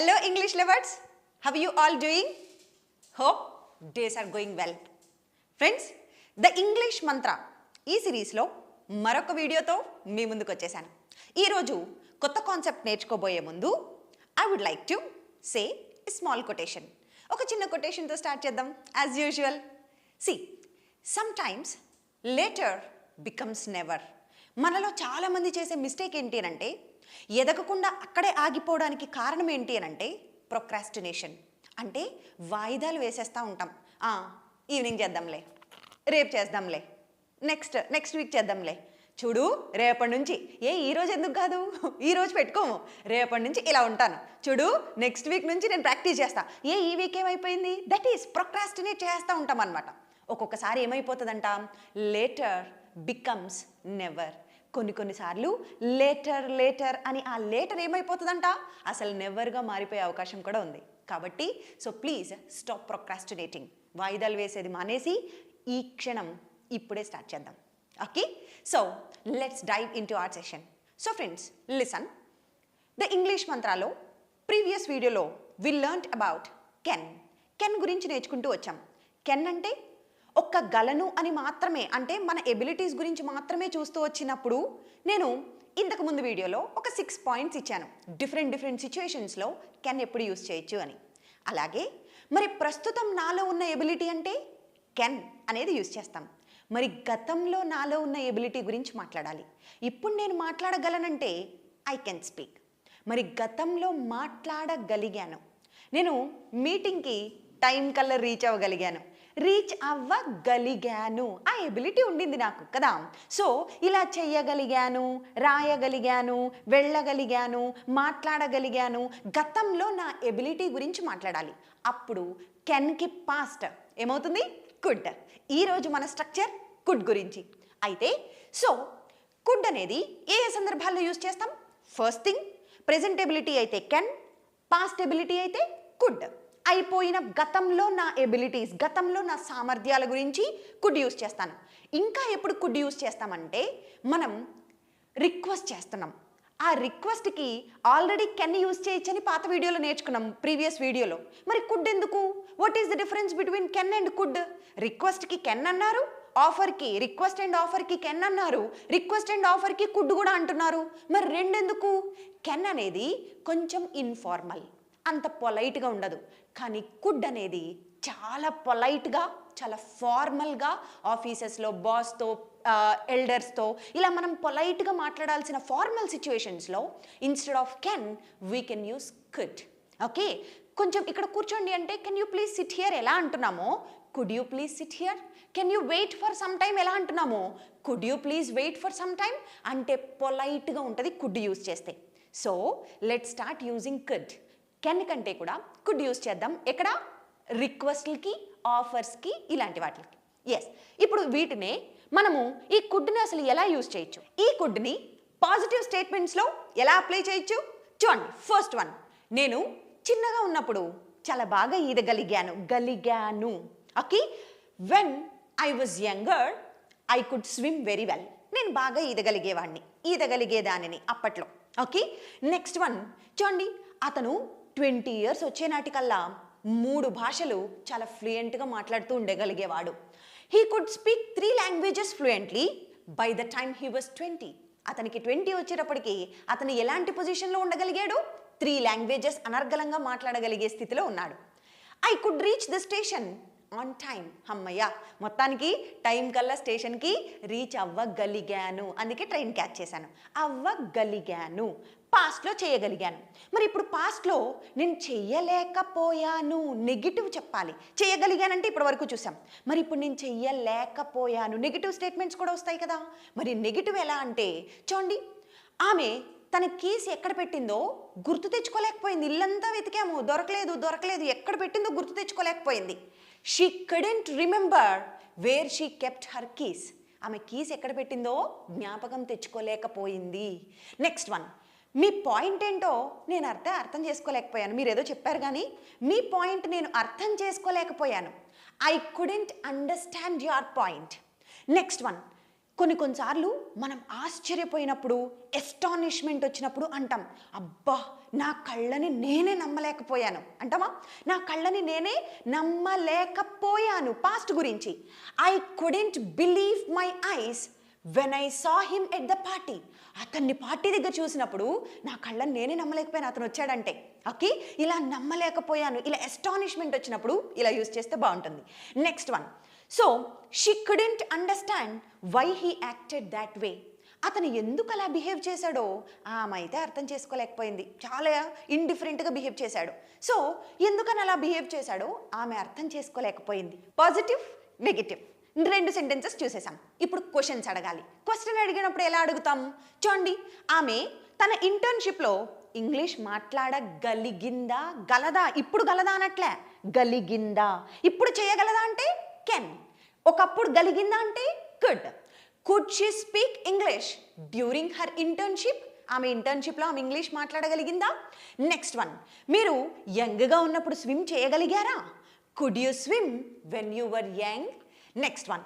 Hello, English lovers. How are you all doing? Hope days are going well. Friends the English mantra ఈ సిరీస్లో మరొక వీడియోతో మీ ముందుకు వచ్చేసాను ఈరోజు కొత్త కాన్సెప్ట్ నేర్చుకోబోయే ముందు I would like to say small quotation ఒక చిన్న కొటేషన్తో స్టార్ట్ చేద్దాం as usual see sometimes later becomes never మనలో చాలామంది చేసే మిస్టేక్ ఏంటి అని అంటే ఎదగకుండా అక్కడే ఆగిపోవడానికి కారణం ఏంటి అని అంటే ప్రొక్రాస్టినేషన్ అంటే వాయిదాలు వేసేస్తూ ఉంటాం. ఈవినింగ్ చేద్దాంలే రేపు చేద్దాంలే నెక్స్ట్ నెక్స్ట్ వీక్ చేద్దాంలే. చూడు రేపటి నుంచి ఏ ఈ రోజు ఎందుకు కాదు? ఈ రోజు పెట్టుకోము. రేపటి నుంచి ఇలా ఉంటాను. చూడు నెక్స్ట్ వీక్ నుంచి నేను ప్రాక్టీస్ చేస్తాను ఏ ఈ వీక్ ఏమైపోయింది? దట్ ఈస్ ప్రొక్రాస్టినేట్ చేస్తూ ఉంటాం అనమాట ఒక్కొక్కసారి ఏమైపోతుందంట? లేటర్ బికమ్స్ నెవర్ కొన్ని కొన్నిసార్లు లేటర్ లేటర్ అని ఆ లేటర్ ఏమైపోతుందంట? అసలు నెవర్గా మారిపోయే అవకాశం కూడా ఉంది. కాబట్టి సో ప్లీజ్ స్టాప్ ప్రొక్రాస్టినేటింగ్ వాయిదాలు వేసేది మానేసి ఈ క్షణం ఇప్పుడే స్టార్ట్ చేద్దాం. Okay so let's dive into our session so friends listen the English మంత్రాలో previous వీడియోలో we learnt about can can గురించి నేర్చుకుంటూ వచ్చాం. కెన్ అంటే ఒక్క గలను అని మాత్రమే అంటే మన ఎబిలిటీస్ గురించి మాత్రమే చూస్తూ వచ్చినప్పుడు నేను ఇంతకు ముందు వీడియోలో ఒక సిక్స్ పాయింట్స్ ఇచ్చాను. డిఫరెంట్ డిఫరెంట్ సిచ్యువేషన్స్లో కెన్ ఎప్పుడు యూస్ చేయొచ్చు అని. అలాగే మరి ప్రస్తుతం నాలో ఉన్న ఎబిలిటీ అంటే కెన్ అనేది యూస్ చేస్తాం. మరి గతంలో నాలో ఉన్న ఎబిలిటీ గురించి మాట్లాడాలి. ఇప్పుడు నేను మాట్లాడగలనంటే ఐ కెన్ స్పీక్ మరి గతంలో మాట్లాడగలిగాను. నేను మీటింగ్కి టైం కల్లా రీచ్ అవ్వగలిగాను. రీచ్ అవ్వగలిగాను. ఆ ఎబిలిటీ ఉండింది నాకు కదా? సో ఇలా చెయ్యగలిగాను రాయగలిగాను వెళ్ళగలిగాను మాట్లాడగలిగాను గతంలో నా ఎబిలిటీ గురించి మాట్లాడాలి. అప్పుడు కెన్కి పాస్ట్. ఏమవుతుంది? కుడ్. ఈరోజు మన స్ట్రక్చర్ కుడ్ గురించి. అయితే సో కుడ్ అనేది ఏ ఏ సందర్భాల్లో యూజ్ చేస్తాం? ఫస్ట్ థింగ్ ప్రెజెంటబిలిటీ అయితే కెన్ పాస్ట్ ఎబిలిటీ అయితే కుడ్. అయిపోయిన గతంలో నా ఎబిలిటీస్ గతంలో నా సామర్థ్యాల గురించి కుడ్ యూస్ చేస్తాను. ఇంకా ఎప్పుడు కుడ్ యూస్ చేస్తామంటే మనం రిక్వెస్ట్ చేస్తున్నాం. ఆ రిక్వెస్ట్కి ఆల్రెడీ కెన్ యూస్ చేయొచ్చని పాత వీడియోలో నేర్చుకున్నాం ప్రీవియస్ వీడియోలో. మరి కుడ్ ఎందుకు? What is the difference between can and could రిక్వెస్ట్కి can అన్నారు ఆఫర్కి రిక్వెస్ట్ అండ్ ఆఫర్కి కెన్ అన్నారు రిక్వెస్ట్ అండ్ ఆఫర్కి కుడ్ కూడా అంటున్నారు. మరి రెండెందుకు? కెన్ అనేది కొంచెం ఇన్ఫార్మల్ అంత పొలైట్గా ఉండదు. కానీ కుడ్ అనేది చాలా పొలైట్గా చాలా ఫార్మల్గా ఆఫీసెస్లో బాస్తో ఎల్డర్స్తో ఇలా మనం పొలైట్గా మాట్లాడాల్సిన ఫార్మల్ సిచ్యువేషన్స్లో instead of can we can use could. Okay? కొంచెం ఇక్కడ కూర్చోండి అంటే can you please sit here ఎలా అంటున్నామో? Could you please sit here? Can you wait for some time ఎలా అంటున్నామో? Could you please wait for some time? అంటే పొలైట్గా ఉంటుంది could use చేస్తే. So let start using could. Can కంటే కూడా could use చేద్దాం. ఎక్కడ? రిక్వెస్ట్లకి ఆఫర్స్కి ఇలాంటి వాటికి. ఎస్ ఇప్పుడు వీటినే మనము ఈ కుడ్ని అసలు ఎలా యూజ్ చేయొచ్చు? ఈ కుడ్ని పాజిటివ్ స్టేట్మెంట్స్లో ఎలా అప్లై చేయొచ్చు? చూడండి ఫస్ట్ వన్ నేను చిన్నగా ఉన్నప్పుడు చాలా బాగా ఈదగలిగాను. గలిగాను. Okay? When I was younger I could swim very well నేను బాగా ఈదగలిగేవాడిని ఈదగలిగేదానిని అప్పట్లో. ఓకే? నెక్స్ట్ వన్ చూడండి అతను ట్వంటీ ఇయర్స్ వచ్చే నాటికల్లా మూడు భాషలు చాలా ఫ్లూయెంట్గా మాట్లాడుతూ ఉండగలిగేవాడు. He could speak three languages fluently by the time he was twenty అతనికి ట్వంటీ వచ్చేటప్పటికి అతను ఎలాంటి పొజిషన్లో ఉండగలిగాడు? త్రీ లాంగ్వేజెస్ అనర్గళంగా మాట్లాడగలిగే స్థితిలో ఉన్నాడు. I could reach the station on time అమ్మయ్య మొత్తానికి టైం కల్లా స్టేషన్కి రీచ్ అవ్వగలిగాను. అందుకే ట్రైన్ క్యాచ్ చేశాను. అవ్వగలిగాను. పాస్ట్లో చేయగలిగాను. మరి ఇప్పుడు పాస్ట్లో నేను చెయ్యలేకపోయాను నెగిటివ్ చెప్పాలి. చేయగలిగానంటే ఇప్పటి వరకు చూసాం మరి ఇప్పుడు నేను చెయ్యలేకపోయాను నెగిటివ్ స్టేట్మెంట్స్ కూడా వస్తాయి కదా. మరి నెగిటివ్ ఎలా అంటే చూడండి ఆమె తన కీస్ ఎక్కడ పెట్టిందో గుర్తు తెచ్చుకోలేకపోయింది. ఇల్లంతా వెతికాము దొరకలేదు దొరకలేదు. ఎక్కడ పెట్టిందో గుర్తు తెచ్చుకోలేకపోయింది. She couldn't remember where she kept her keys ఆమె కీస్ ఎక్కడ పెట్టిందో జ్ఞాపకం తెచ్చుకోలేకపోయింది. నెక్స్ట్ వన్ మీ పాయింట్ ఏంటో నేను అర్థం అర్థం చేసుకోలేకపోయాను. మీరు ఏదో చెప్పారు కానీ మీ పాయింట్ నేను అర్థం చేసుకోలేకపోయాను. I couldn't understand your point next one కొన్ని కొన్నిసార్లు మనం ఆశ్చర్యపోయినప్పుడు ఎస్టానిష్మెంట్ వచ్చినప్పుడు అంటాం అబ్బా నా కళ్ళని నేనే నమ్మలేకపోయాను. అంటామా? నా కళ్ళని నేనే నమ్మలేకపోయాను. పాస్ట్ గురించి. I couldn't believe my eyes when I saw him at the party అతన్ని పార్టీ దగ్గర చూసినప్పుడు నా కళ్ళని నేనే నమ్మలేకపోయాను. అతను వచ్చాడంటే ఓకే? ఇలా నమ్మలేకపోయాను. ఇలా ఎస్టానిష్మెంట్ వచ్చినప్పుడు ఇలా యూజ్ చేస్తే బాగుంటుంది. Next one so she couldn't understand why he acted that way అతను ఎందుకు అలా బిహేవ్ చేశాడో ఆమె అయితే అర్థం చేసుకోలేకపోయింది. చాలా ఇండిఫరెంట్గా బిహేవ్ చేశాడు. సో ఎందుకని అలా బిహేవ్ చేశాడో ఆమె అర్థం చేసుకోలేకపోయింది. పాజిటివ్ నెగిటివ్ రెండు సెంటెన్సెస్ చూసేసాం ఇప్పుడు క్వశ్చన్స్ అడగాలి. క్వశ్చన్ అడిగినప్పుడు ఎలా అడుగుతాం? చూడండి ఆమె తన ఇంటర్న్షిప్లో ఇంగ్లీష్ మాట్లాడగలిగిందా? గలదా? ఇప్పుడు గలదా అనట్లే. గలిగిందా? ఇప్పుడు చేయగలదా అంటే కెన్ ఒకప్పుడు గలిగిందా అంటే could could she speak English during her internship ఆమె ఇంటర్న్షిప్లో ఆమె ఇంగ్లీష్ మాట్లాడగలిగిందా? నెక్స్ట్ వన్ మీరు యంగ్గా ఉన్నప్పుడు swim చేయగలిగారా? Could you swim when you were young next one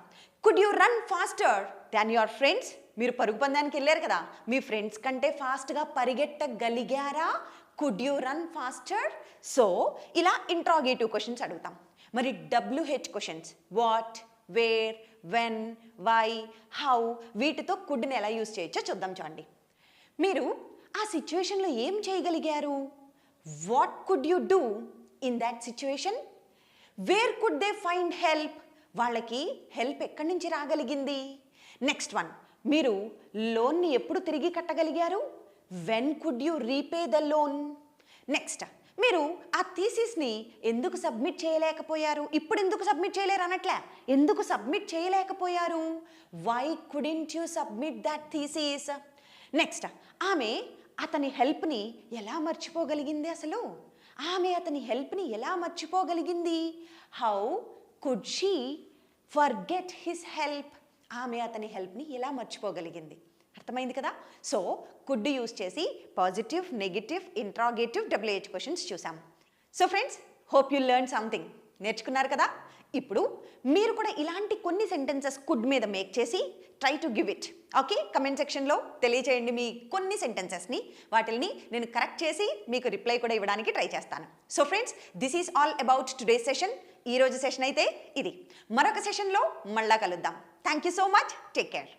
could you run faster than your friends మీరు పరుగు పందానికి వెళ్ళారు కదా. మీ ఫ్రెండ్స్ కంటే ఫాస్ట్గా పరిగెట్టగలిగారా could you run faster so ఇలా ఇంట్రాగేటివ్ క్వశ్చన్స్ అడుగుతాం. మరి WH questions what where when why how వీటితో కుడ్ని ఎలా యూస్ చేయొచ్చో చూద్దాం చూడండి. మీరు ఆ సిచ్యువేషన్లో ఏం చేయగలిగారు? What could you do in that situation where could they find help వాళ్ళకి హెల్ప్ ఎక్కడి నుంచి రాగలిగింది? నెక్స్ట్ వన్ మీరు లోన్ని ఎప్పుడు తిరిగి కట్టగలిగారు? When could you repay the loan next మీరు ఆ థీసిస్ని ఎందుకు సబ్మిట్ చేయలేకపోయారు? ఇప్పుడు ఎందుకు సబ్మిట్ చేయలేరు అనట్లే. ఎందుకు సబ్మిట్ చేయలేకపోయారు? Why couldn't you submit that thesis next ఆమె అతని హెల్ప్ని ఎలా మర్చిపోగలిగింది అసలు? ఆమె అతని హెల్ప్ని ఎలా మర్చిపోగలిగింది? How could she forget his help ఆమె అతని హెల్ప్ని ఎలా మర్చిపోగలిగింది. అర్థమైంది కదా? సో కుడ్ యూస్ చేసి positive negative interrogative WH questions చూసాం. So friends hope you learn something నేర్చుకున్నారు కదా? ఇప్పుడు మీరు కూడా ఇలాంటి కొన్ని సెంటెన్సెస్ కుడ్ మీద మేక్ చేసి try to give it okay comment సెక్షన్లో తెలియచేయండి మీ కొన్ని సెంటెన్సెస్ని వాటిని నేను కరెక్ట్ చేసి మీకు రిప్లై కూడా ఇవ్వడానికి ట్రై చేస్తాను. So friends this is all about today session ఈ రోజు సెషన్ అయితే ఇది. మరొక సెషన్లో మళ్ళా కలుద్దాం. Thank you so much take care